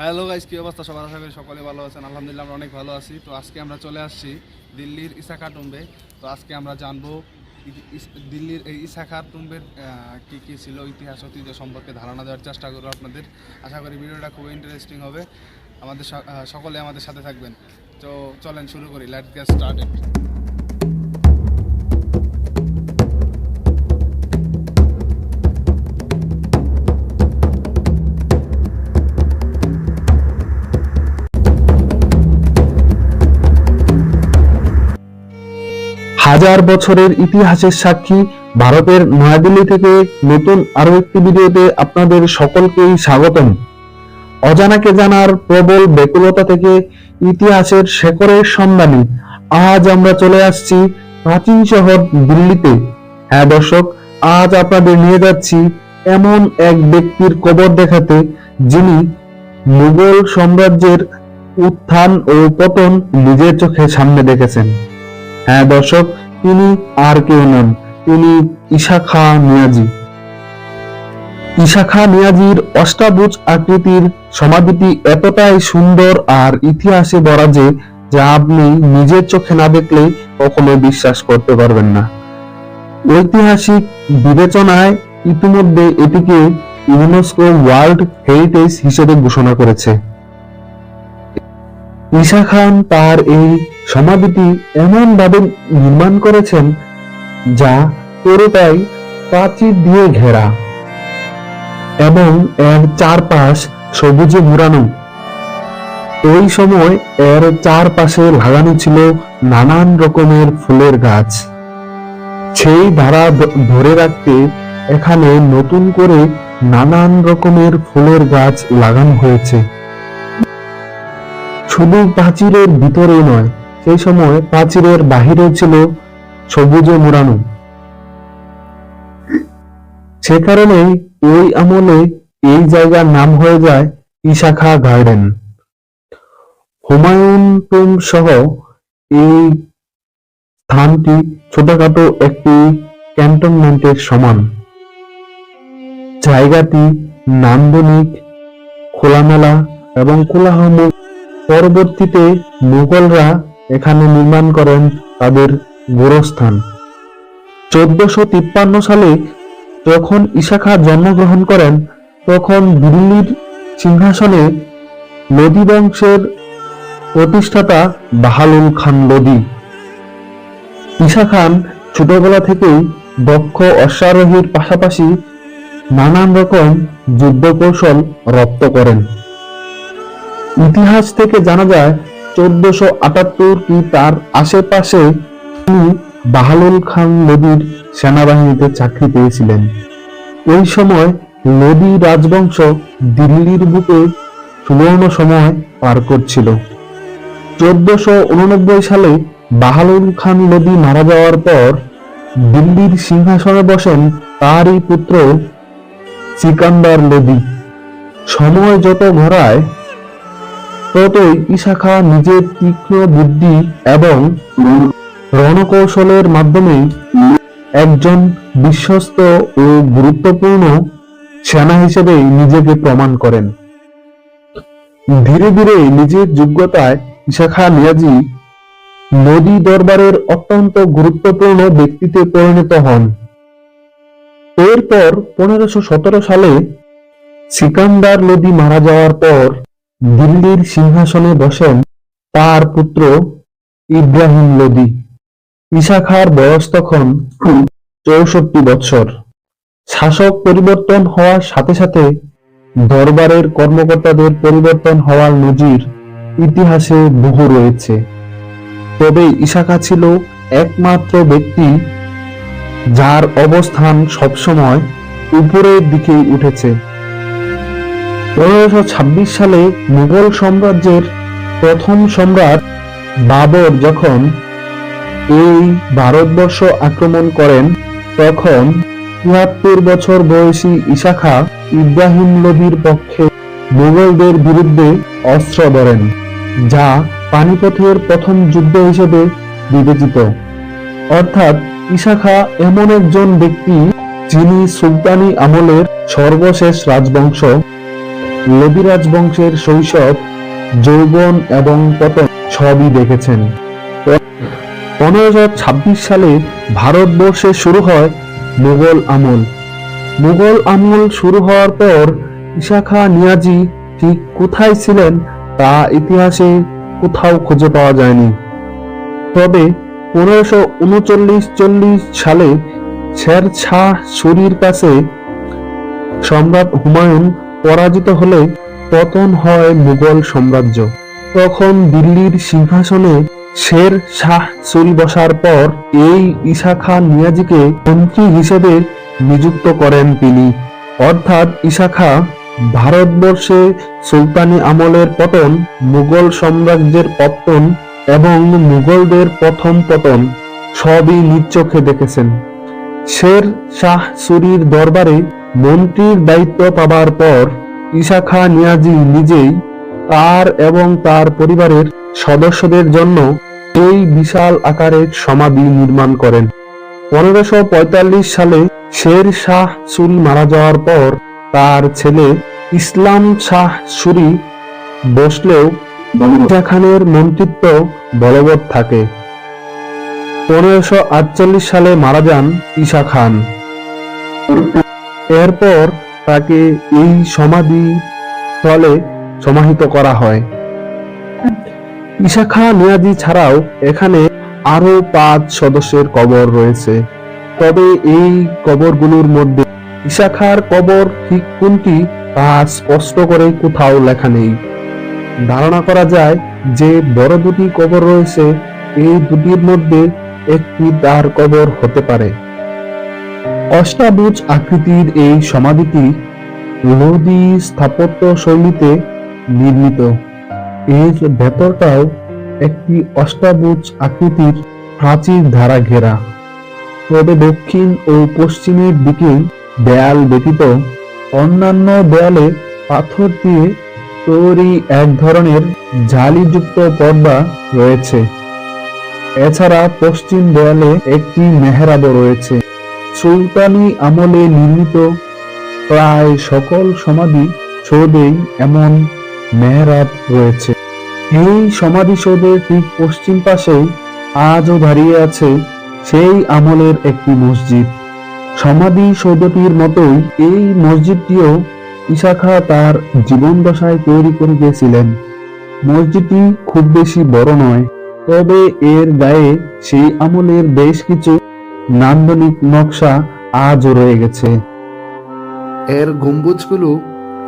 Hello guys কি অবস্থা? সবার আশা করি সকলে ভালো আছেন। আলহামদুলিল্লাহ আমরা অনেক ভালো আছি। তো আজকে আমরা চলে আসছি দিল্লির ইসাখা টুম্বে তো আজকে আমরা জানব দিল্লির এই ইসাখা টুম্বের কী কি ছিল ইতিহাস, ঐতিহ্য সম্পর্কে ধারণা দেওয়ার চেষ্টা করব আপনাদের। আশা করি ভিডিওটা খুবই ইন্টারেস্টিং হবে। আমাদের সকলে আমাদের সাথে থাকবেন। তো চলেন শুরু করি। লেট গেট স্টার্টেড হাজার বছরের ইতিহাসের সাক্ষী, ভারতের নয়াদিল্লি থেকে নতুন আরও একটি ভিডিওতে আপনাদের সকলকেই স্বাগতম। অজানাকে জানার প্রবল ব্যাকুলতা থেকে ইতিহাসের শেকড়ের সন্ধানে আজ আমরা চলে আসছি প্রাচীন শহর দিল্লিতে। হ্যাঁ দর্শক, আজ আপনাদের নিয়ে যাচ্ছি এমন এক ব্যক্তির কবর দেখাতে যিনি মুঘল সাম্রাজ্যের উত্থান ও পতন নিজের চোখে সামনে দেখেছেন। হ্যাঁ দর্শক, তিনি আর কেউ নন, তিনি ঈশা খা নিয়াজি ঈশা খা নিয়াজির অষ্টাভুজ আকৃতির সমাধিটি এতটাই সুন্দর আর ইতিহাসে ভরা যে, যা আপনি নিজের চোখে না দেখলে কখনো বিশ্বাস করতে পারবেন না। ঐতিহাসিক বিবেচনায় ইতিমধ্যে এটিকে ইউনেস্কো ওয়ার্ল্ড হেরিটেজ হিসেবে ঘোষণা করেছে। ঈশা খান তার এই সমাধিটি এমন ভাবে নির্মাণ করেছেন যা পুরোটাই প্রাচীর দিয়ে ঘেরা এবং এর চারপাশ সবুজে মুড়ানো এই সময় এর চারপাশে লাগানো ছিল নানান রকমের ফুলের গাছ। সেই ধারা ধরে রাখতে এখানে নতুন করে নানান রকমের ফুলের গাছ লাগানো হয়েছে। শুধু প্রাচীরের ভিতরে নয়, সেই সময় প্রাচীরের বাহিরে ছিল সবুজে মোড়ানো সে কারণে ওই আমলে এই জায়গার নাম হয়ে যায় ইশাখা গার্ডেন। হুমায়ুন টুম সহ এই স্থানটি ছোটখাটো একটি ক্যান্টনমেন্টের সমান। জায়গাটি নান্দনিক, খোলামেলা এবং কোলাহল পরবর্তীতে মুঘলরা এখানে নির্মাণ করেন তাদের গোরস্থান। চোদ্দশো তিপ্পান্ন সালে যখন ইশাখা জন্মগ্রহণ করেন, তখন দিল্লির সিংহাসনে লোদি বংশের প্রতিষ্ঠাতা বাহালুল খান লোদি। ঈশা খান ছোটবেলা থেকেই দক্ষ অশ্বারোহীর পাশাপাশি নানান রকম যুদ্ধ কৌশল রপ্ত করেন। ইতিহাস থেকে জানা যায়, চোদ্দশো আটাত্তর কি তার আশেপাশে তিনি বাহালুল খান লোদির সেনাবাহিনীতে চাকরি পেয়েছিলেন। এই সময় লোদি রাজবংশ দিল্লির বুকে সুবর্ণ সময় পার করছিল। চোদ্দশো উননব্বই সালে বাহালুল খান লোদি মারা যাওয়ার পর দিল্লির সিংহাসনে বসেন তারই পুত্র সিকান্দার লোদি সময় যত ঘোরায় ততই ইশাখা নিজের তীক্ষ্ণ বুদ্ধি এবং রণকৌশলের মাধ্যমে একজন বিশ্বস্ত ও গুরুত্বপূর্ণ সেনা হিসেবে নিজেকে প্রমাণ করেন। ধীরে ধীরে নিজের যোগ্যতায় ইশাখা নিয়াজি নদী দরবারের অত্যন্ত গুরুত্বপূর্ণ ব্যক্তিতে পরিণত হন। এরপর পনেরোশো সতেরো সালে সিকান্দার লোদি মারা যাওয়ার পর দিল্লির সিংহাসনে বসেন তার পুত্র ইব্রাহিম লোদি। ইশাখার বয়স তখন চৌষট্টি বৎসর। শাসক পরিবর্তন হওয়ার সাথে সাথে দরবারের কর্মকর্তাদের পরিবর্তন হওয়ার নজির ইতিহাসে বহু রয়েছে। তবে ইশাখা ছিল একমাত্র ব্যক্তি যার অবস্থান সবসময় উপরের দিকেই উঠেছে। পনেরোশো সালে মুঘল সাম্রাজ্যের প্রথম সম্রাট বাবর যখন এই ভারতবর্ষ আক্রমণ করেন, তখন তিয়াত্তর বছর বয়সী ইশাখা ইব্রাহিম লোদির পক্ষে মুঘলদের বিরুদ্ধে অস্ত্র ধরেন যা পানিপথের প্রথম যুদ্ধ হিসেবে বিবেচিত। অর্থাৎ ইশাখা এমন একজন ব্যক্তি যিনি সুলতানি আমলের সর্বশেষ রাজবংশ লবিরাজ বংশের শৈশব, যৌবন এবং পতন সবই দেখেছেন। পনেরোশো ছাব্বিশ সালে ভারতবর্ষে শুরু হয় মুঘল আমল। মুঘল আমল শুরু হওয়ার পর ইশাখা নিয়াজি ঠিক কোথায় ছিলেন তা ইতিহাসে কোথাও খুঁজে পাওয়া যায়নি। তবে পনেরোশো উনচল্লিশ চল্লিশ সালে শের শাহ সুরির কাছে সম্রাট হুমায়ুন পরাজিত হলে পতন হয় মুঘল সাম্রাজ্য। তখন দিল্লির সিংহাসনে শের শাহ সুরি বসার পর এই ঈশা খান নিয়াজিকে মন্ত্রী হিসেবে নিযুক্ত করেন তিনি। অর্থাৎ ঈশা খা ভারতবর্ষে সুলতানি আমলের পতন, মুঘল সাম্রাজ্যের পতন এবং মুঘলদের প্রথম পতন সবই নিজ দেখেছেন। শের শাহ সুরির দরবারে মন্ত্রীর দায়িত্ব পাবার পর ঈশা খা নিয়াজি নিজেই তার এবং তার পরিবারের সদস্যদের জন্য এই বিশাল আকারের সমাধি নির্মাণ করেন। পনেরোশো সালে শের শাহ সুরি মারা যাওয়ার পর তার ছেলে ইসলাম শাহ সুরি বসলেও ঈশা খানের মন্ত্রিত্ব বলবৎ থাকে। পনেরোশো সালে মারা যান ঈশা খান। এরপর তাকে এই সমাধি স্থলে সমাহিত করা হয়। ঈশা খান নিয়াজি ছাড়াও এখানে আরও পাঁচ সদস্যের কবর রয়েছে। তবে এই কবরগুলোর মধ্যে ঈশা খার কবর ঠিক কোনটি তা স্পষ্ট করে কোথাও লেখা নেই। ধারণা করা যায় যে বড় দুটি কবর রয়েছে, এই দুটির মধ্যে একটি তার কবর হতে পারে। অষ্টাভুজ আকৃতির এই সমাধিটি লোদি স্থাপত্য শৈলীতে নির্মিত। এর ভেতরটাও একটি অষ্টাভুজ আকৃতির প্রাচীর ধারা ঘেরা। তবে দক্ষিণ ও পশ্চিমের দিকে দেয়াল ব্যতীত অন্যান্য দেয়ালে পাথর দিয়ে তৈরি এক ধরনের জালিযুক্ত পর্দা রয়েছে। এছাড়া পশ্চিম দেয়ালে একটি মেহরাবও রয়েছে। সুলতানি আমলে নির্মিত প্রায় সকল সমাধি সৌধেই এমন মেহরাব রয়েছে। এই সমাধিসৌধের ঠিক পশ্চিম পাশেই আজও দাঁড়িয়ে আছে সেই আমলের একটি মসজিদ। সমাধি সৌধটির মতোই এই মসজিদটিও ইশাখা তার জীবন দশায় তৈরি করে গিয়েছিলেন মসজিদটি খুব বেশি বড় নয় তবে এর গায়ে সেই আমলের বেশ কিছু নান্দনিক নকশা আজও রয়ে গেছে। এর গম্বুজগুলো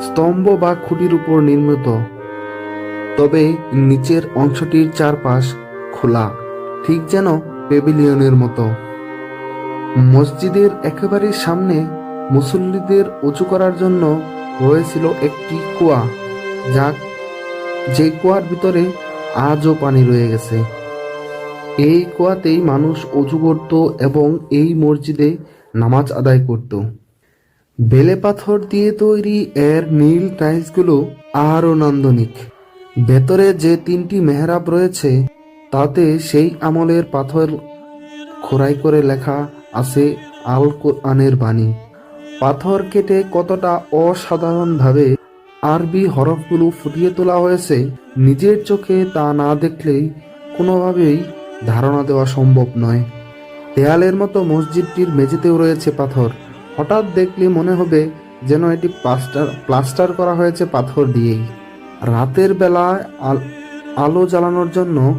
স্তম্ভ বা খুঁটির উপর নির্মিত, তবে নিচের অংশটির চারপাশ খোলা, ঠিক যেন পেভিলিয়নের মতো। মসজিদের একেবারে সামনে মুসল্লিদের উঁচু করার জন্য রয়েছিল একটি কুয়া যা যে কুয়ার ভিতরে আজও পানি রয়ে গেছে। এই কুয়াতেই মানুষ অজু করত এবং এই মসজিদে নামাজ আদায় করত। বেলে পাথর দিয়ে তৈরি এর নীল টাইলসগুলো আরও নান্দনিক। ভেতরে যে তিনটি মেহরাব রয়েছে, তাতে সেই আমলের পাথর খোরাই করে লেখা আছে আল কোরআনের বাণী। পাথর কেটে কতটা অসাধারণভাবে আরবি হরফগুলো ফুটিয়ে তোলা হয়েছে। নিজের চোখে তা না দেখলেই কোনোভাবেই ধারণা দেওয়া সম্ভব নয়। দেয়ালের মতো মসজিদটির মেঝেতেও রয়েছে পাথর। হঠাৎ দেখলে মনে হবে যেন এটি প্লাস্টার প্লাস্টার করা হয়েছে পাথর দিয়েই। রাতের বেলায় আল- জ্বালানোর জন্য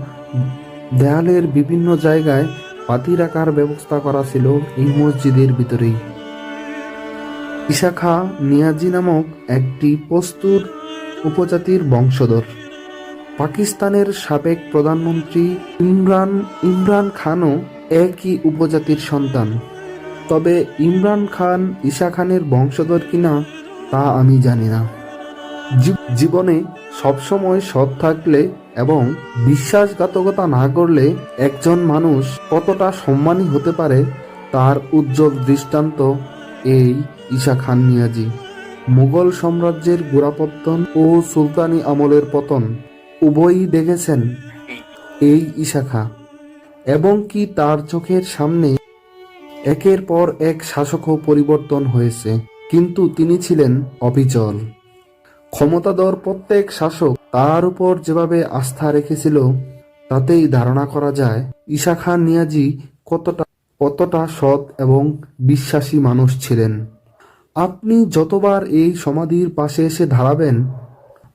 দেয়ালের বিভিন্ন জায়গায় পাতি রাখার ব্যবস্থা করা ছিল এই মসজিদের ভিতরেই। ইশাখা নিয়াজি নামক একটি পস্তুর উপজাতির বংশধর। পাকিস্তানের সাবেক প্রধানমন্ত্রী ইমরান ইমরান খানও একই উপজাতির সন্তান। তবে ইমরান খান ঈশা খানের বংশধর কিনা তা আমি জানি না। জীবনে সবসময় সৎ থাকলে এবং বিশ্বাসঘাতকতা না করলে একজন মানুষ কতটা সম্মানী হতে পারে তার উজ্জ্বল দৃষ্টান্ত এই ঈশা খান নিয়াজি মুঘল সাম্রাজ্যের গোড়াপত্তন ও সুলতানি আমলের পতন, উভয়ই দেখেছেন এই ঈশাখা এবং কি তার চোখের সামনে একের পর এক শাসকও পরিবর্তন হয়েছে, কিন্তু তিনি ছিলেন অবিচল। ক্ষমতাধর প্রত্যেক শাসক তার উপর যেভাবে আস্থা রেখেছিল, তাতেই ধারণা করা যায়, ঈশা খান নিয়াজি কতটা কতটা সৎ এবং বিশ্বাসী মানুষ ছিলেন। আপনি যতবার এই সমাধির পাশে এসে দাঁড়াবেন,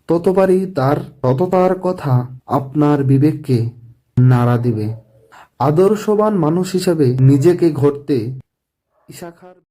ততবারই তার তততার কথা আপনার বিবেককে নাড়া দিবে। আদর্শবান মানুষ হিসেবে নিজেকে ঘটতে ঈশা খার